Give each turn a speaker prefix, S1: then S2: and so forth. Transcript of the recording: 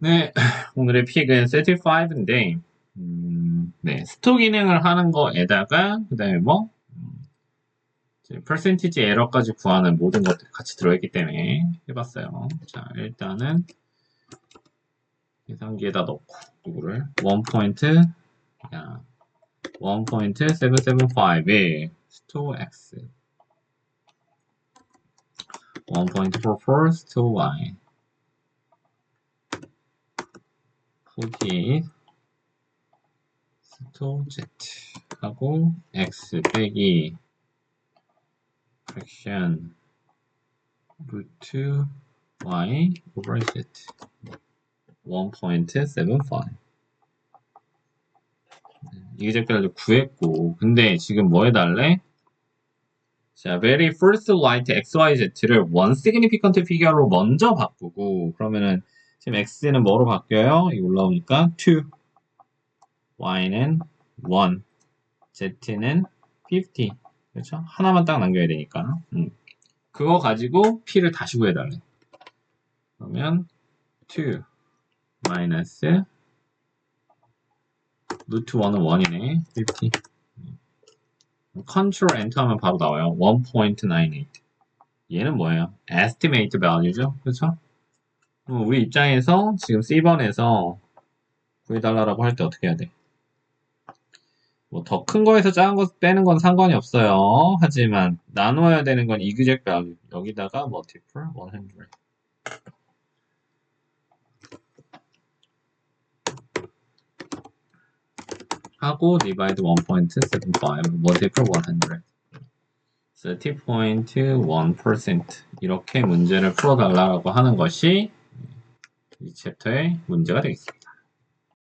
S1: 네, 오늘의 픽은 35인데, 음, 네, 스토 기능을 하는 거에다가, 그 다음에 뭐, 음, 퍼센티지 에러까지 구하는 모든 것들이 같이 들어있기 때문에 해봤어요. 자, 일단은, 계산기에다 넣고, 누구를? 1포인트, 야, 1.775에 스토 x, 1.44 스토 48 스토 z 하고 x 빼기 fraction 루트 y over z 1.75이 제까지 구했고 근데 지금 뭐 해달래? 자, very first light xyz를 one significant figure로 먼저 바꾸고 그러면은 지금 x는 뭐로 바뀌어요? 이 올라오니까 2 y는 1 z는 50 그렇죠? 하나만 딱 남겨야 되니까. 음. 그거 가지고 p를 다시 구해달래. 그러면 2 마이너스 루트 1은 1이네. 50 컨트롤 엔터 하면 바로 나와요. 1.98 얘는 뭐예요? estimate value죠? 그렇죠? 그럼 우리 입장에서 지금 C번에서 구해달라고 할 때 어떻게 해야 돼? 뭐 더 큰 거에서 작은 거 빼는 건 상관이 없어요. 하지만 나눠야 되는 건 이그젝 value. 여기다가 multiple 100 하고 divide 1.75 multiple 100 30.1% 이렇게 문제를 풀어달라고 하는 것이 이 챕터의 문제가 되겠습니다.